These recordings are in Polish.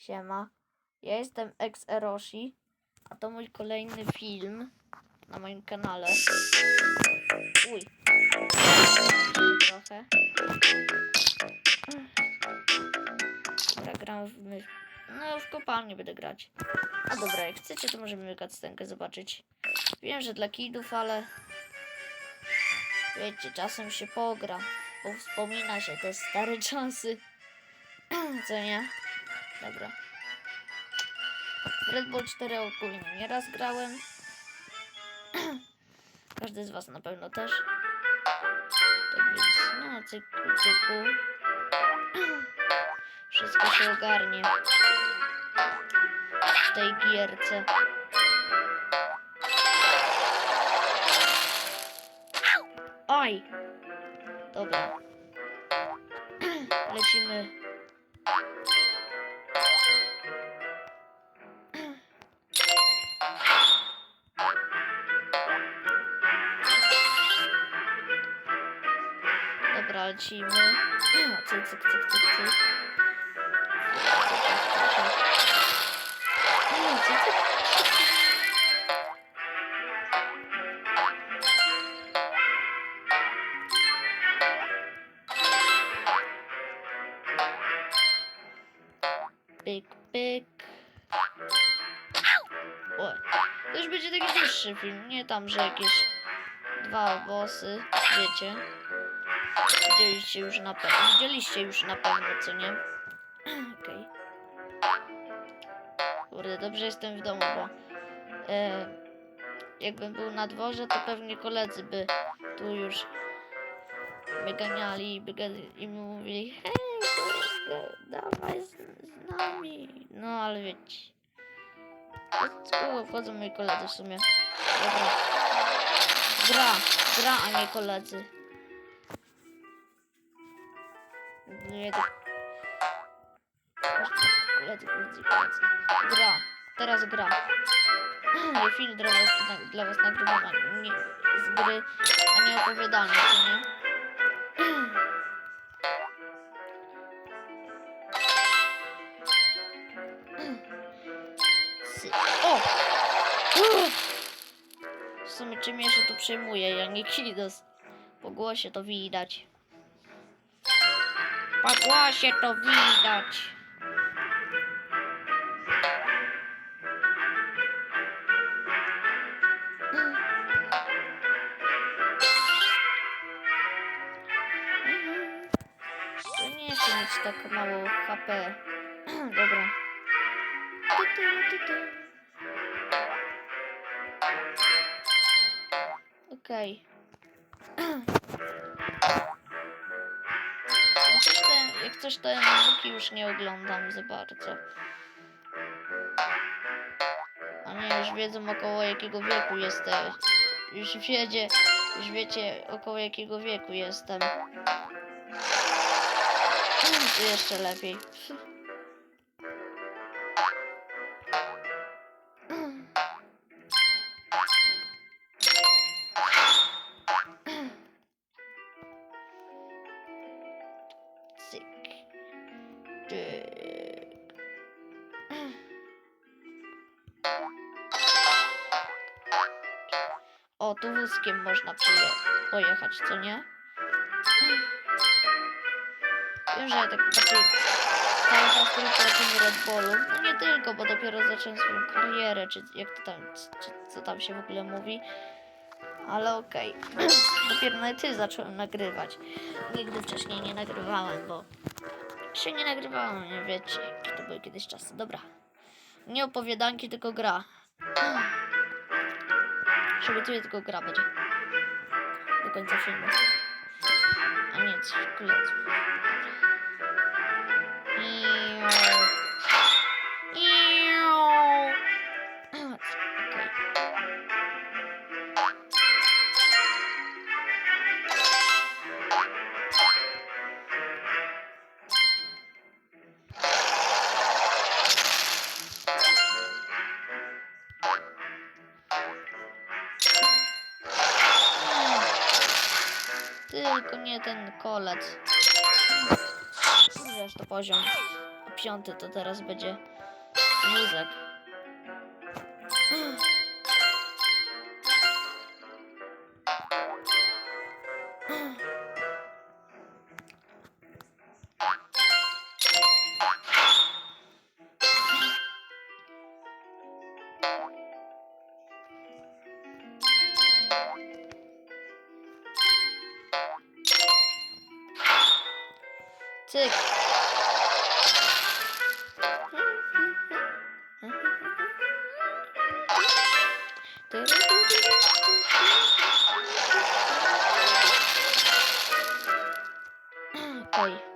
Siema. Ja jestem ex Eroshi, a to mój kolejny film na moim kanale. Uj. Trochę. Dobra, gram w my... No, w kopalni będę grać. A dobra, jak chcecie, to możemy cutscenkę zobaczyć. Wiem, że dla kidów, ale... Wiecie, czasem się pogra, bo wspomina się te stare czasy. Co nie? Dobra. Red Bull 4 ogólnie nieraz grałem. Każdy z was na pewno też. Tak więc, no, cyku, cyku. Wszystko się ogarnie w tej gierce. Oj! Dobra. Lecimy. Lecimy. Cyk, cyk, cyk, cyk, cyk. Pyk, pyk. Oj, to już będzie taki dłuższy film, nie tam, że jakieś dwa bossy, wiecie. Widzieliście już na pewno, widzieliście już na pewno, co nie? Okej. Kurde, dobrze jestem w domu, bo e, jakbym był na dworze, to pewnie koledzy by tu już mnie ganiali i by mówili hej, kurde, dawaj z, z nami. No, ale wiecie. Kogo wchodzą moi koledzy w sumie? Dobra. Gra, gra, a nie koledzy. Nie, to... Koledzy, koledzy, koledzy. Gra. Teraz gra. Film dla was, na- dla was nagrywam a nie, z gry, a nie opowiadanie, co nie? O! W sumie czym ja się tu przejmuję, ja nie Kidos. Po głosie to widać. Po głosie to widać. Mieć tak mało HP. Dobra. Tu, tu. Okej. Jak coś muzyki już nie oglądam za bardzo. Nie, już wiedzą około jakiego wieku jestem. Już wiedzie, już wiecie około jakiego wieku jestem. Jeszcze lepiej. O, tu wózkiem można pojechać, co nie? Wiem, że ja tak cały czas tylko o tym Red Bullu. No nie tylko, bo dopiero zacząłem swoją karierę, czy jak to tam, czy co tam się w ogóle mówi. Ale okej. Dopiero na ty zacząłem nagrywać. Nigdy wcześniej nie nagrywałem, bo się nie nagrywałem, nie wiecie, jakie to były kiedyś czasy. Dobra. Nie opowiadanki, tylko gra. Przebiecuję tylko gra. Do końca filmu. A nie, coś koledzy. Kolec. Wiesz, to poziom. piąty, to teraz będzie mózek. Cyk. Okej.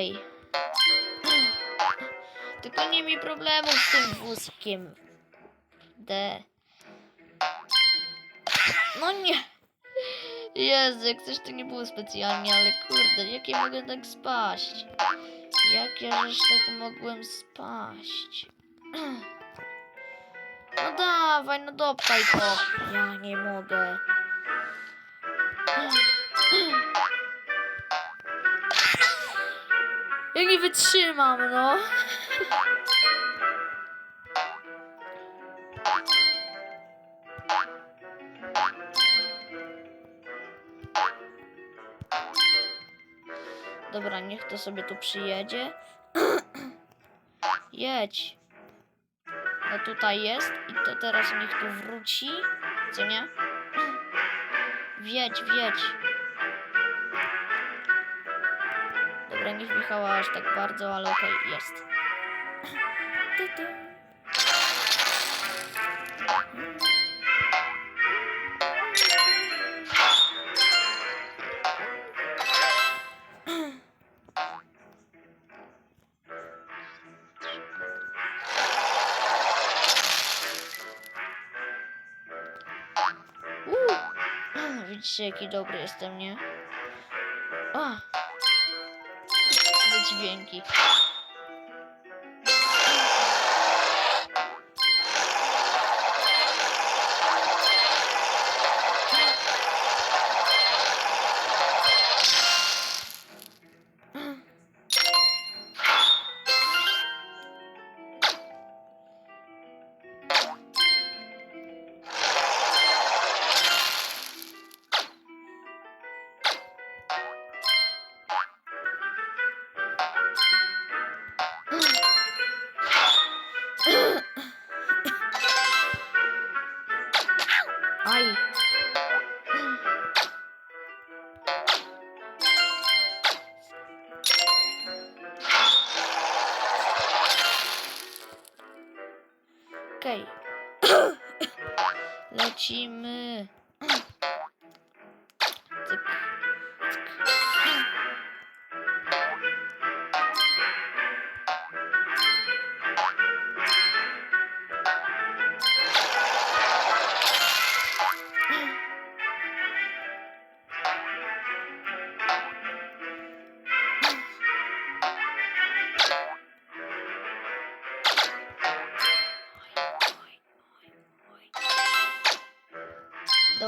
Okej. Tylko nie mi problemów z tym wózkiem. D. No nie. Jezu, coś to nie było specjalnie, ale kurde, jak ja mogę tak spaść? Jak ja żeż tak mogłem spaść? No dawaj, no dopchaj to. Ja nie mogę. Ja nie wytrzymam, no. Dobra, niech to sobie tu przyjedzie. Jedź. No tutaj jest i to teraz niech tu wróci. Co nie? Wiedź, wiedź. Nie wjechała aż tak bardzo, ale okej, jest. Ty, ty. Uuu. Widzicie, jaki dobry jestem, nie? O! Dźwięki. Okej. Lecimy.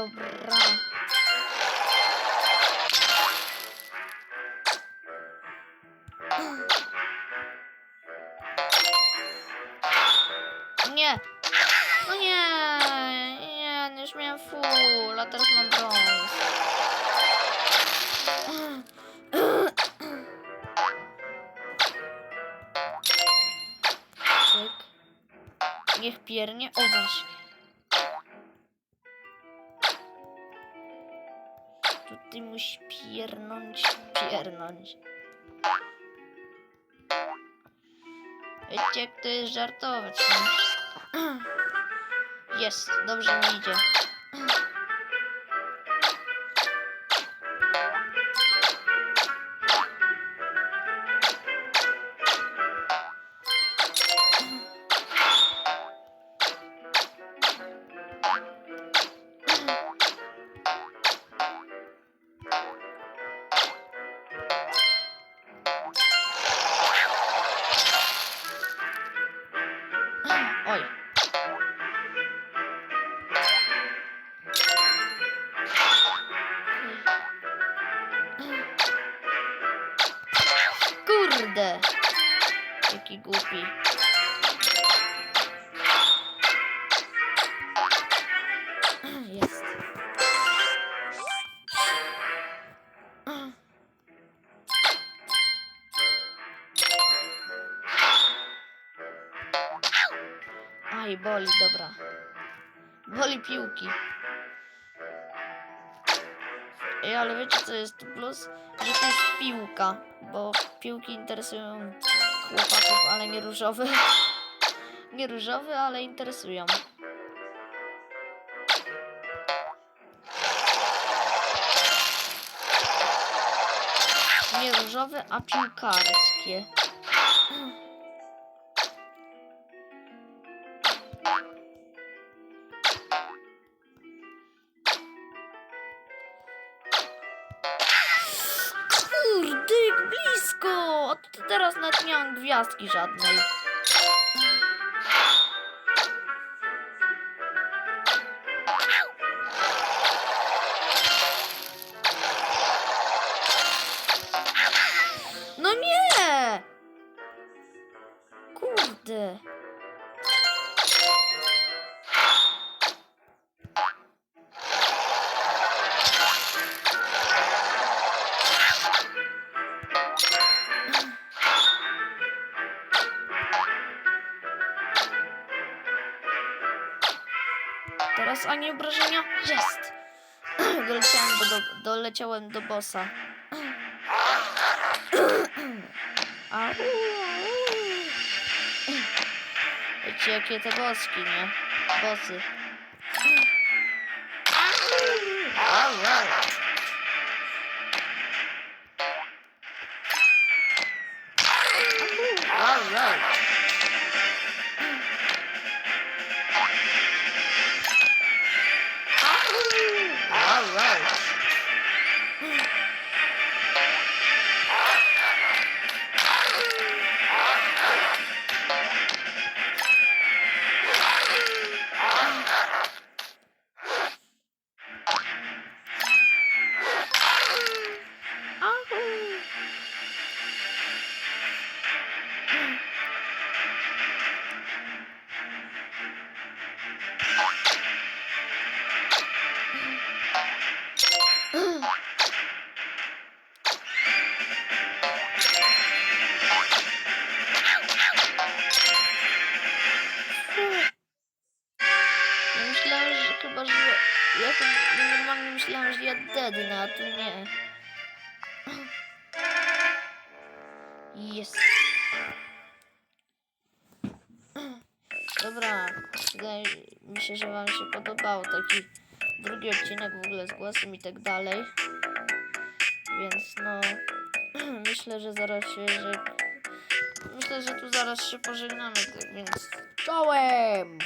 Dobra. Nie. No nie. Nie, no już miałem full, a teraz mam brąz. Cyk. Niech piernie. O właśnie. Tutaj musi piernąć, piernąć. Wiecie, jak to jest żartować? Jest, dobrze mi idzie. Jaki głupi. Jest. Aj, boli, dobra. Boli piłki. Ej, ale wiecie co jest plus? Że to jest piłka, bo piłki interesują chłopaków, ale nie różowe. Nie różowe, ale interesują. Nie różowe, a piłkarskie. Teraz nawet nie mam gwiazdki żadnej. No nie! Teraz ani obrażenia? Jest! Doleciałem do, do, doleciałem do bossa. Au. Wiecie jakie te boski, nie? Bossy. Au, au. Au, tu nie. Jest. Dobra, się, że wam się podobał taki drugi odcinek w ogóle z głosem i tak dalej. Więc no, myślę, że zaraz się, że myślę, że tu zaraz się pożegnamy, tak więc czołem!